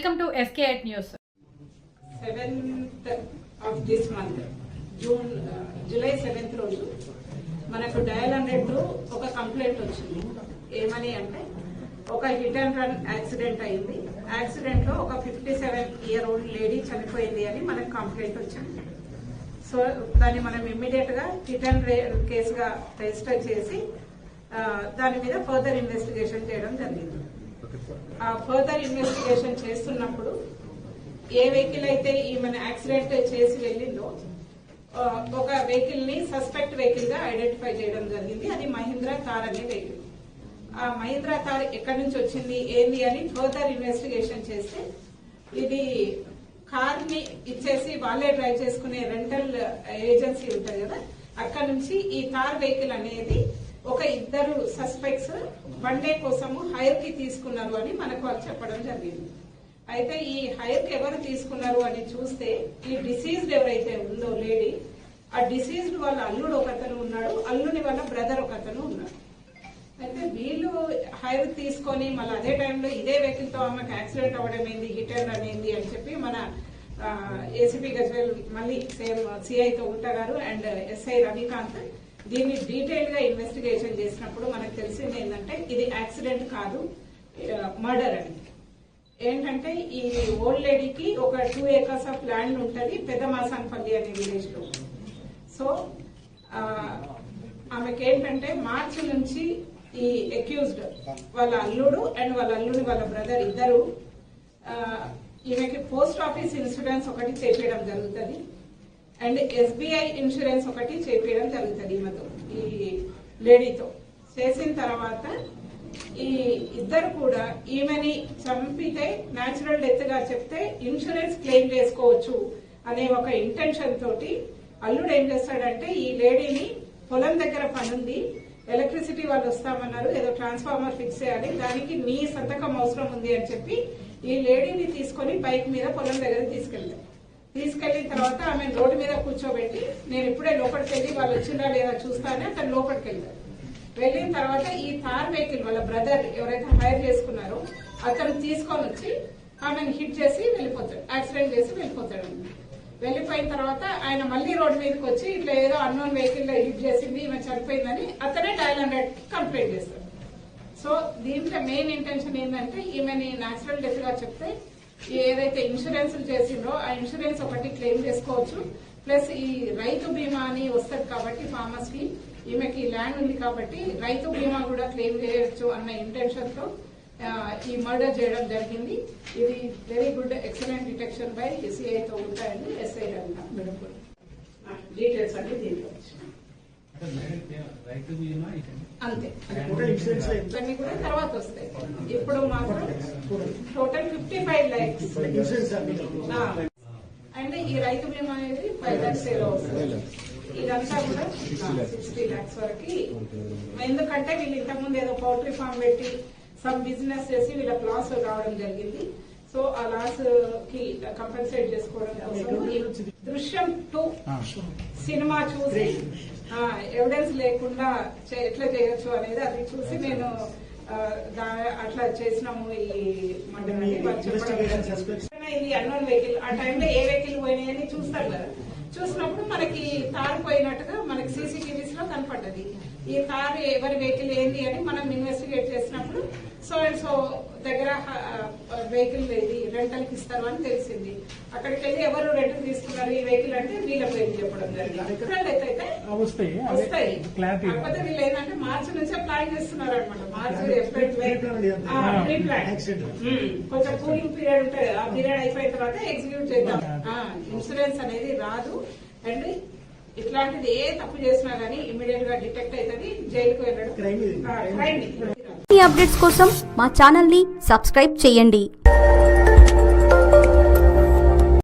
Fake news. Seventh of this month June July seventh రోజు మనకు dial hundred ఒక complaint వచ్చింది. ఏమని అంటే ఒక హిట్ అండ్ రన్ యాక్సిడెంట్ అయింది. యాక్సిడెంట్లో ఒక fifty seven year old lady చనిపోయింది అని మనకు కంప్లైంట్ వచ్చింది. సో దాన్ని మనం ఇమ్మీడియట్గా హిట్ అండ్ కేసుగా రిజిస్టర్ చేసి దాని మీద ఫర్దర్ ఇన్వెస్టిగేషన్ చేయడం జరిగింది. ఫర్దర్ ఇన్వెస్టిగేషన్ చేస్తున్నప్పుడు ఏ వెహికల్ అయితే ఈమెను యాక్సిడెంట్ చేసి వెళ్ళిందో ఒక వెహికల్ని సస్పెక్ట్ వెహికల్గా ఐడెంటిఫై చేయడం జరిగింది. అది మహీంద్రా కార్ అనే వెహికల్ ఆ మహీంద్రా కార్ ఎక్కడి నుంచి వచ్చింది ఏంది అని ఫర్దర్ ఇన్వెస్టిగేషన్ చేస్తే ఇది కార్ని ఇచ్చేసి వాళ్ళే డ్రైవ్ చేసుకునే రెంటల్ ఏజెన్సీ ఉంటుంది కదా అక్కడ నుంచి ఈ కార్ వెహికల్ అనేది ఒక ఇద్దరు సస్పెక్ట్స్ వన్ డే కోసము హైర్కి తీసుకున్నారు అని మనకు వాళ్ళు చెప్పడం జరిగింది. అయితే ఈ హైర్కి ఎవరు తీసుకున్నారు అని చూస్తే ఈ డిసీజ్డ్ ఎవరైతే ఉందో లేడీ ఆ డిసీజ్డ్ వాళ్ళ అల్లుడు ఒకతను ఉన్నాడు. అల్లుని వాళ్ళ బ్రదర్ ఒకతను ఉన్నాడు. అయితే వీళ్ళు హైర్ తీసుకొని మళ్ళీ అదే టైంలో ఇదే వెహికల్తో ఆమెకు యాక్సిడెంట్ అవ్వడం ఏంది హిటర్ అనేది అని చెప్పి మన ఏసీపీ గజ్వేల్ మళ్ళీ సేమ్ సిఐతో ఉంటారు. అండ్ ఎస్ఐ రవికాంత్ దీన్ని డీటెయిల్గా ఇన్వెస్టిగేషన్ చేసినప్పుడు మనకు తెలిసింది ఏంటంటే ఇది యాక్సిడెంట్ కాదు మర్డర్ అని ఏంటంటే ఈ ఓల్డ్ లేడీకి ఒక టూ ఏకర్స్ ఆఫ్ ల్యాండ్ ఉంటుంది పెద్ద మాసాన్పల్లి అనే విలేజ్లో. సో ఆమెకి ఏంటంటే మార్చి నుంచి ఈ అక్యూజ్డ్ వాళ్ళ అల్లుడు అండ్ వాళ్ళ అల్లుడు వాళ్ళ బ్రదర్ ఇద్దరు ఈమెకి పోస్ట్ ఆఫీస్ ఇన్సూరెన్స్ ఒకటి చేపించడం జరుగుతుంది. అండ్ ఎస్బీఐ ఇన్సూరెన్స్ ఒకటి చేపించడం జరుగుతుంది ఈమెతో ఈ లేడీతో. చేసిన తర్వాత ఈ ఇద్దరు కూడా ఈమెని చంపితే న్యాచురల్ డెత్గా చెప్తే ఇన్సూరెన్స్ క్లెయిమ్ చేసుకోవచ్చు అనే ఒక ఇంటెన్షన్ తోటి అల్లుడు ఏం చేస్తాడంటే ఈ లేడీని పొలం దగ్గర పనుంది ఎలక్ట్రిసిటీ వాళ్ళు వస్తామన్నారు ఏదో ట్రాన్స్ఫార్మర్ ఫిక్స్ చేయాలి దానికి నీ సంతకం అవసరం ఉంది అని చెప్పి ఈ లేడీని తీసుకొని బైక్ మీద పొలం దగ్గర తీసుకెళ్తాడు. తీసుకెళ్ళిన తర్వాత ఆమె రోడ్డు మీద కూర్చోబెట్టి నేను ఇప్పుడే లోపలికి వెళ్ళి వాళ్ళు వచ్చిందా లేదా చూస్తానే అతను లోపలికి వెళ్ళారు వెళ్ళిన తర్వాత ఈ థార్ వెహికల్ వాళ్ళ బ్రదర్ ఎవరైతే హైర్ చేసుకున్నారో అతను తీసుకొని వచ్చి ఆమెను హిట్ చేసి వెళ్ళిపోతాడు యాక్సిడెంట్ చేసి వెళ్ళిపోతాడు వెళ్ళిపోయిన తర్వాత ఆయన మళ్ళీ రోడ్డు మీదకి వచ్చి ఇట్లా ఏదో అన్నోన్ వెహికల్లో హిట్ చేసింది ఈమె చనిపోయిందని అతనే డైల్ హండ్రెడ్ కంప్లైంట్ చేస్తాడు. సో దీంట్లో మెయిన్ ఇంటెన్షన్ ఏంటంటే ఈమెని న్యాచురల్ డెత్గా చెప్తే ఏదైతే ఇన్సూరెన్స్ చేసిందో ఆ ఇన్సూరెన్స్ ఒకటి క్లెయిమ్ చేసుకోవచ్చు. ప్లస్ ఈ రైతు బీమా అని వస్తుంది కాబట్టి ఫార్మర్స్కి ఈమెకి ల్యాండ్ ఉంది కాబట్టి రైతు బీమా కూడా క్లెయిమ్ చేయొచ్చు అన్న ఇంటెన్షన్తో ఈ మర్డర్ చేయడం జరిగింది. ఇది very good excellent detection by సిఐతో ఉంటాయని ఉంటాయండి ఎస్ఐ మేడం డీటెయిల్స్ అన్ని దీంట్లో వచ్చినాయి. రైతు బీమా ఇది అంతే? ఇవన్నీ కూడా తర్వాత వస్తాయి. ఇప్పుడు మాత్రం total fifty five lakhs and. ఈ రైతు బీమా అనేది ఫైవ్ ల్యాక్స్ ఏదో వస్తుంది. ఇదంతా కూడా సిక్స్టీ ల్యాక్స్ వరకు. ఎందుకంటే వీళ్ళు ఇంతకుముందు ఏదో పౌల్ట్రీ ఫామ్ పెట్టి సమ్ బిజినెస్ చేసి వీళ్ళకి లాస్ రావడం జరిగింది. సో ఆ లాస్కి కంపెన్సేట్ చేసుకోవడం కోసం దృశ్యం టూ. సినిమా చూసి ఎవిడెన్స్ లేకుండా ఎట్లా చేయొచ్చు అనేది అది చూసి నేను అట్లా చేసినాము ఈ మండలి వాళ్ళు చెప్పడం Investigation suspects. ఇది అన్నోన్ వెహికల్ ఆ టైంలో ఏ వెహికల్ పోయినాయని చూస్తారు కదా. చూసినప్పుడు మనకి తారు పోయినట్టుగా మనకి సీసీటీవీస్లో కనపడ్డది. ఈ తారు ఎవరి వెహికల్ ఏంది అని మనం ఇన్వెస్టిగేట్ చేసినప్పుడు సో అండ్ సో దగ్గర వెహికల్ ఇది రెంటల్కి ఇస్తారు అని తెలిసింది. అక్కడికి వెళ్ళి ఎవరు రెంట్ తీసుకున్నారు ఈ వెహికల్ అంటే వీళ్ళ పేరు చెప్పడం జరిగింది. రెండు అయితే వస్తాయి. క్లారిటీ కాకపోతే వీళ్ళు ఏంటంటే మార్చి నుంచే ప్లాన్ చేస్తున్నారు అనమాట మార్చి ఏప్రిల్ కొంచెం కూలింగ్ పీరియడ్ ఉంటుంది ఆ పీరియడ్ అయిపోయిన తర్వాత ఎగ్జిక్యూట్ చేద్దాం. ఇన్సూరెన్స్ అనేది రాదు. అండ్ ఇట్లాంటిది ఏ తప్పు చేసినా గానీ ఇమీడియట్గా డిటెక్ట్ అవుతుంది జైలుకు వెళ్ళడం. ఈ అప్డేట్స్ కోసం మా ఛానల్ని సబ్స్క్రైబ్ చేయండి.